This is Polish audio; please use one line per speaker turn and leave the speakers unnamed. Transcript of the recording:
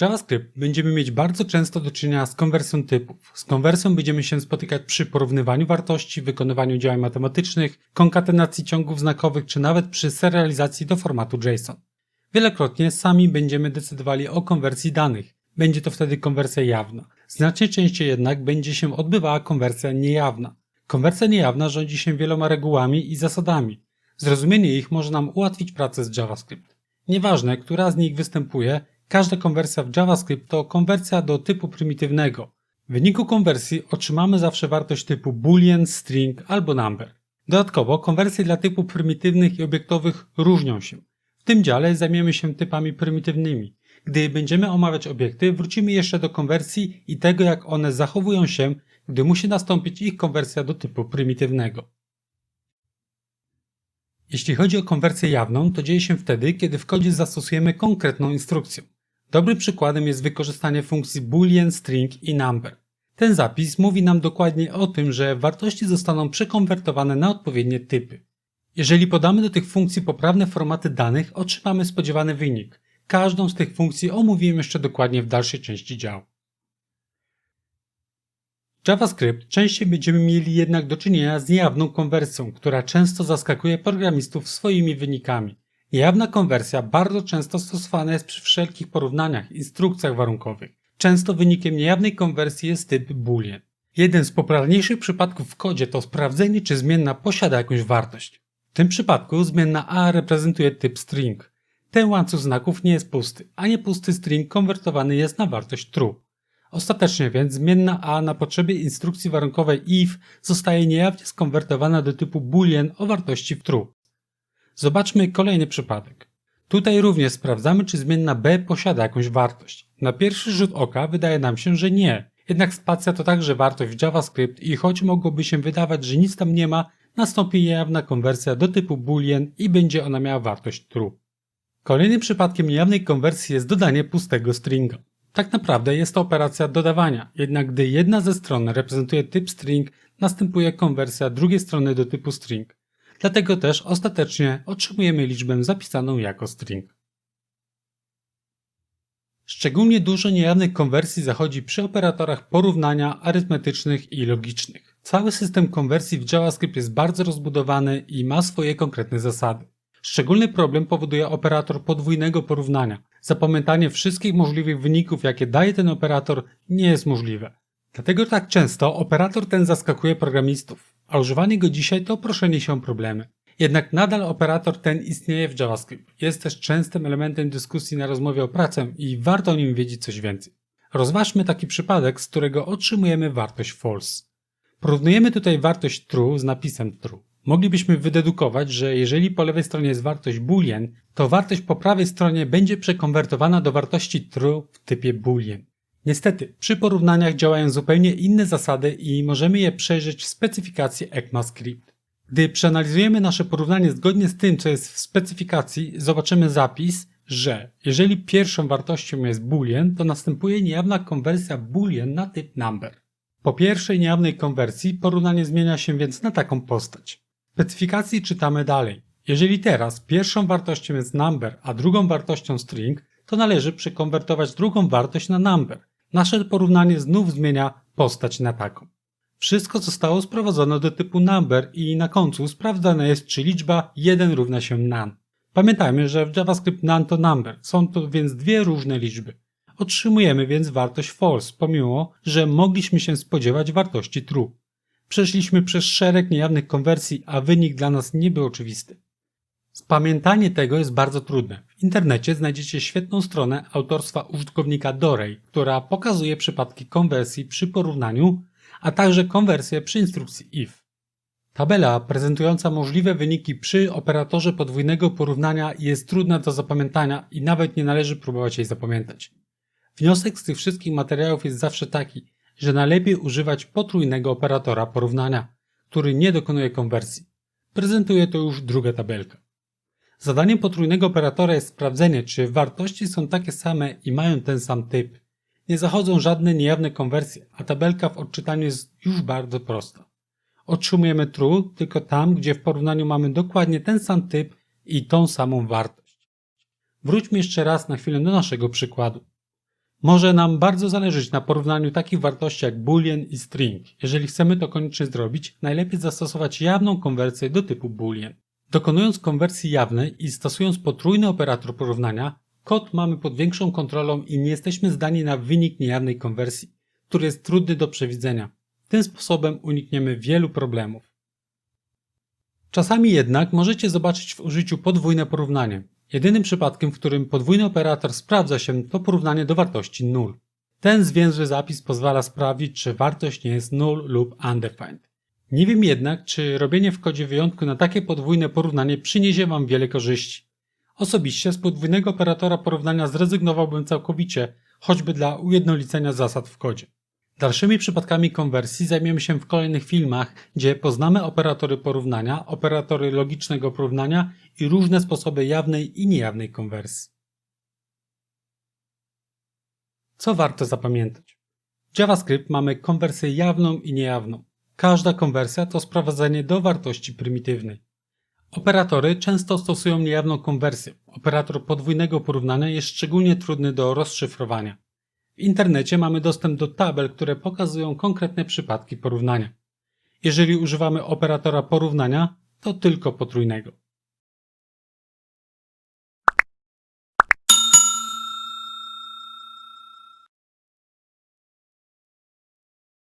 JavaScript będziemy mieć bardzo często do czynienia z konwersją typów. Z konwersją będziemy się spotykać przy porównywaniu wartości, wykonywaniu działań matematycznych, konkatenacji ciągów znakowych, czy nawet przy serializacji do formatu JSON. Wielokrotnie sami będziemy decydowali o konwersji danych. Będzie to wtedy konwersja jawna. Znacznie częściej jednak będzie się odbywała konwersja niejawna. Konwersja niejawna rządzi się wieloma regułami i zasadami. Zrozumienie ich może nam ułatwić pracę z JavaScript. Nieważne, która z nich występuje, każda konwersja w JavaScript to konwersja do typu prymitywnego. W wyniku konwersji otrzymamy zawsze wartość typu boolean, string albo number. Dodatkowo konwersje dla typów prymitywnych i obiektowych różnią się. W tym dziale zajmiemy się typami prymitywnymi. Gdy będziemy omawiać obiekty, wrócimy jeszcze do konwersji i tego jak one zachowują się, gdy musi nastąpić ich konwersja do typu prymitywnego. Jeśli chodzi o konwersję jawną, to dzieje się wtedy, kiedy w kodzie zastosujemy konkretną instrukcję. Dobrym przykładem jest wykorzystanie funkcji boolean, string i number. Ten zapis mówi nam dokładnie o tym, że wartości zostaną przekonwertowane na odpowiednie typy. Jeżeli podamy do tych funkcji poprawne formaty danych, otrzymamy spodziewany wynik. Każdą z tych funkcji omówiłem jeszcze dokładnie w dalszej części działu. JavaScript częściej będziemy mieli jednak do czynienia z niejawną konwersją, która często zaskakuje programistów swoimi wynikami. Niejawna konwersja bardzo często stosowana jest przy wszelkich porównaniach, instrukcjach warunkowych. Często wynikiem niejawnej konwersji jest typ boolean. Jeden z popularniejszych przypadków w kodzie to sprawdzenie, czy zmienna posiada jakąś wartość. W tym przypadku zmienna a reprezentuje typ string. Ten łańcuch znaków nie jest pusty, a niepusty string konwertowany jest na wartość true. Ostatecznie więc zmienna a na potrzeby instrukcji warunkowej if zostaje niejawnie skonwertowana do typu boolean o wartości true. Zobaczmy kolejny przypadek. Tutaj również sprawdzamy, czy zmienna b posiada jakąś wartość. Na pierwszy rzut oka wydaje nam się, że nie. Jednak spacja to także wartość JavaScript i choć mogłoby się wydawać, że nic tam nie ma, nastąpi niejawna konwersja do typu boolean i będzie ona miała wartość true. Kolejnym przypadkiem niejawnej konwersji jest dodanie pustego stringa. Tak naprawdę jest to operacja dodawania, jednak gdy jedna ze stron reprezentuje typ string, następuje konwersja drugiej strony do typu string. Dlatego też ostatecznie otrzymujemy liczbę zapisaną jako string. Szczególnie dużo niejawnych konwersji zachodzi przy operatorach porównania arytmetycznych i logicznych. Cały system konwersji w JavaScript jest bardzo rozbudowany i ma swoje konkretne zasady. Szczególny problem powoduje operator podwójnego porównania. Zapamiętanie wszystkich możliwych wyników, jakie daje ten operator, nie jest możliwe. Dlatego tak często operator ten zaskakuje programistów, a używanie go dzisiaj to proszenie się o problemy. Jednak nadal operator ten istnieje w JavaScript. Jest też częstym elementem dyskusji na rozmowie o pracę i warto o nim wiedzieć coś więcej. Rozważmy taki przypadek, z którego otrzymujemy wartość false. Porównujemy tutaj wartość true z napisem true. Moglibyśmy wydedukować, że jeżeli po lewej stronie jest wartość boolean, to wartość po prawej stronie będzie przekonwertowana do wartości true w typie boolean. Niestety, przy porównaniach działają zupełnie inne zasady i możemy je przejrzeć w specyfikacji ECMAScript. Gdy przeanalizujemy nasze porównanie zgodnie z tym, co jest w specyfikacji, zobaczymy zapis, że jeżeli pierwszą wartością jest boolean, to następuje niejawna konwersja boolean na typ number. Po pierwszej niejawnej konwersji porównanie zmienia się więc na taką postać. W specyfikacji czytamy dalej. Jeżeli teraz pierwszą wartością jest number, a drugą wartością string, to należy przekonwertować drugą wartość na number. Nasze porównanie znów zmienia postać na taką. Wszystko zostało sprowadzone do typu number i na końcu sprawdzane jest, czy liczba 1 równa się none. Pamiętajmy, że w JavaScript none to number, są to więc dwie różne liczby. Otrzymujemy więc wartość false, pomimo, że mogliśmy się spodziewać wartości true. Przeszliśmy przez szereg niejawnych konwersji, a wynik dla nas nie był oczywisty. Spamiętanie tego jest bardzo trudne. W internecie znajdziecie świetną stronę autorstwa użytkownika Dorej, która pokazuje przypadki konwersji przy porównaniu, a także konwersję przy instrukcji if. Tabela prezentująca możliwe wyniki przy operatorze podwójnego porównania jest trudna do zapamiętania i nawet nie należy próbować jej zapamiętać. Wniosek z tych wszystkich materiałów jest zawsze taki, że najlepiej używać potrójnego operatora porównania, który nie dokonuje konwersji. Prezentuje to już druga tabelka. Zadaniem potrójnego operatora jest sprawdzenie, czy wartości są takie same i mają ten sam typ. Nie zachodzą żadne niejawne konwersje, a tabelka w odczytaniu jest już bardzo prosta. Otrzymujemy true tylko tam, gdzie w porównaniu mamy dokładnie ten sam typ i tą samą wartość. Wróćmy jeszcze raz na chwilę do naszego przykładu. Może nam bardzo zależeć na porównaniu takich wartości jak boolean i string. Jeżeli chcemy to koniecznie zrobić, najlepiej zastosować jawną konwersję do typu boolean. Dokonując konwersji jawnej i stosując potrójny operator porównania, kod mamy pod większą kontrolą i nie jesteśmy zdani na wynik niejawnej konwersji, który jest trudny do przewidzenia. Tym sposobem unikniemy wielu problemów. Czasami jednak możecie zobaczyć w użyciu podwójne porównanie. Jedynym przypadkiem, w którym podwójny operator sprawdza się, to porównanie do wartości null. Ten zwięzły zapis pozwala sprawdzić, czy wartość nie jest null lub undefined. Nie wiem jednak, czy robienie w kodzie wyjątku na takie podwójne porównanie przyniesie Wam wiele korzyści. Osobiście z podwójnego operatora porównania zrezygnowałbym całkowicie, choćby dla ujednolicenia zasad w kodzie. Dalszymi przypadkami konwersji zajmiemy się w kolejnych filmach, gdzie poznamy operatory porównania, operatory logicznego porównania i różne sposoby jawnej i niejawnej konwersji. Co warto zapamiętać? W JavaScript mamy konwersję jawną i niejawną. Każda konwersja to sprowadzenie do wartości prymitywnej. Operatory często stosują niejawną konwersję. Operator podwójnego porównania jest szczególnie trudny do rozszyfrowania. W internecie mamy dostęp do tabel, które pokazują konkretne przypadki porównania. Jeżeli używamy operatora porównania, to tylko potrójnego.